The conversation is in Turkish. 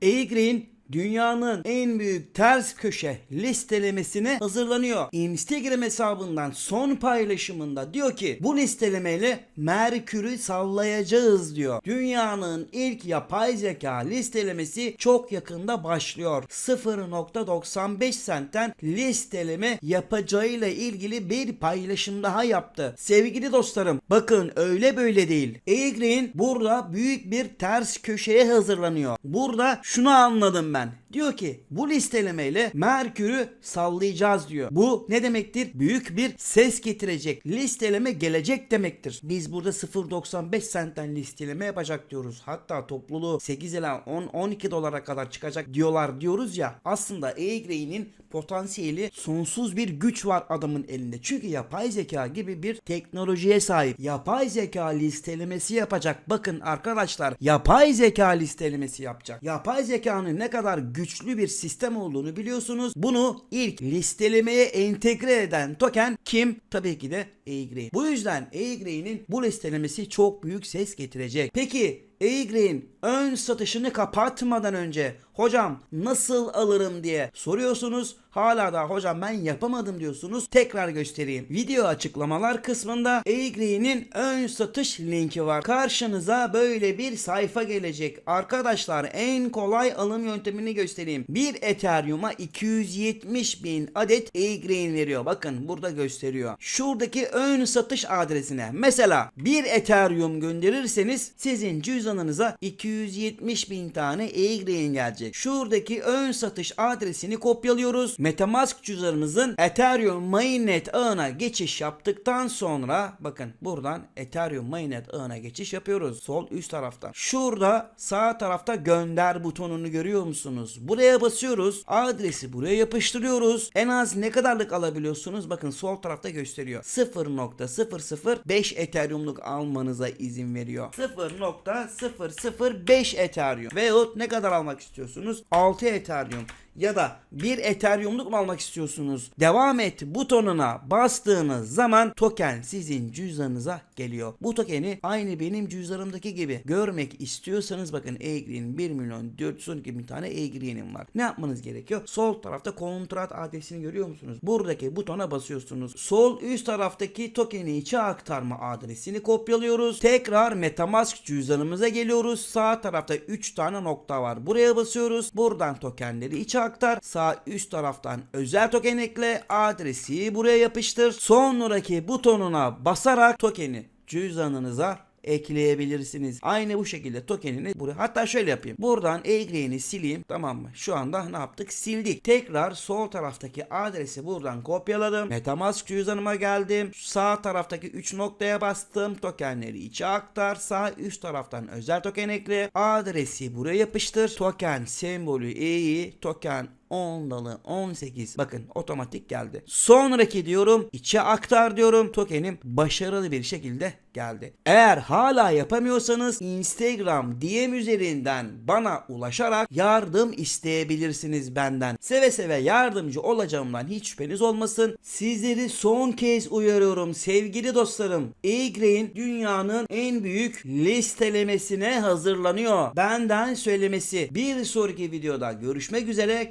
A-Green dünyanın en büyük ters köşe listelemesine hazırlanıyor. Instagram hesabından son paylaşımında diyor ki bu listelemeyle Merkür'ü sallayacağız diyor. Dünyanın ilk yapay zeka listelemesi çok yakında başlıyor. 0.95 sentten listeleme yapacağıyla ilgili bir paylaşım daha yaptı. Sevgili dostlarım bakın öyle böyle değil. A-Green burada büyük bir ters köşeye hazırlanıyor. Burada şunu anladım ben. Batman Diyor ki bu listelemeyle Merkür'ü sallayacağız diyor. Bu ne demektir? Büyük bir ses getirecek. Listeleme gelecek demektir. Biz burada 0.95 sentten listeleme yapacak diyoruz. Hatta topluluğu 8 ila 10-12 dolara kadar çıkacak diyorlar diyoruz ya. Aslında A-Grey'nin potansiyeli sonsuz bir güç var adamın elinde. Çünkü yapay zeka gibi bir teknolojiye sahip. Yapay zeka listelemesi yapacak. Bakın arkadaşlar yapay zeka listelemesi yapacak. Yapay zekanın ne kadar güçlü bir sistem olduğunu biliyorsunuz. Bunu ilk listelemeye entegre eden token kim? Tabii ki de A-Grey. Bu yüzden A-Grey'nin bu listelemesi çok büyük ses getirecek. Peki A-Grey'in ön satışını kapatmadan önce hocam nasıl alırım diye soruyorsunuz. Hala da hocam ben yapamadım diyorsunuz. Tekrar göstereyim. Video açıklamalar kısmında A-Grey'nin ön satış linki var. Karşınıza böyle bir sayfa gelecek. Arkadaşlar en kolay alım yöntemini göstereyim. Bir Ethereum'a 270 bin adet A-Grey veriyor. Bakın burada gösteriyor. Şuradaki ön satış adresine mesela bir Ethereum gönderirseniz sizin cüzdanınıza 270 bin tane A-Grey gelecek. Şuradaki ön satış adresini kopyalıyoruz. Metamask cüzdanımızın Ethereum mainnet ağına geçiş yaptıktan sonra bakın buradan Ethereum mainnet ağına geçiş yapıyoruz. Sol üst taraftan. Şurada sağ tarafta gönder butonunu görüyor musunuz? Buraya basıyoruz. Adresi buraya yapıştırıyoruz. En az ne kadarlık alabiliyorsunuz? Bakın sol tarafta gösteriyor. 0.005 Ethereum'luk almanıza izin veriyor. 0.005 Ethereum. Veyahut ne kadar almak istiyorsunuz? 6 Ethereum ya da bir Ethereum'luk mu almak istiyorsunuz? Devam et butonuna bastığınız zaman token sizin cüzdanınıza geliyor. Bu tokeni aynı benim cüzdanımdaki gibi görmek istiyorsanız bakın A-Green 1 milyon 412 bin tane A-Green'im var. Ne yapmanız gerekiyor? Sol tarafta kontrat adresini görüyor musunuz? Buradaki butona basıyorsunuz. Sol üst taraftaki tokeni içe aktarma adresini kopyalıyoruz. Tekrar Metamask cüzdanımıza geliyoruz. Sağ tarafta 3 tane nokta var. Buraya basıyoruz. Buradan tokenleri içe aktar. Sağ üst taraftan özel token ekle. Adresi buraya yapıştır. Sonraki butonuna basarak tokeni cüzdanınıza ekleyebilirsiniz. Aynı bu şekilde tokenini buraya hatta şöyle yapayım. Buradan e sileyim tamam mı? Şu anda ne yaptık? Sildik. Tekrar sol taraftaki adresi buradan kopyaladım. Metamask cüzdanıma geldim. Sağ taraftaki 3 noktaya bastım. Tokenleri içe aktar. Sağ üst taraftan özel token ekle. Adresi buraya yapıştır. Token sembolü E'yi token 10 dalı 18 bakın otomatik geldi. Sonraki diyorum içe aktar diyorum tokenim başarılı bir şekilde geldi. Eğer hala yapamıyorsanız Instagram DM üzerinden bana ulaşarak yardım isteyebilirsiniz benden. Seve seve yardımcı olacağımdan hiç şüpheniz olmasın. Sizleri son kez uyarıyorum sevgili dostlarım. E-Grain dünyanın en büyük listelemesine hazırlanıyor. Benden söylemesi. Bir sonraki videoda görüşmek üzere.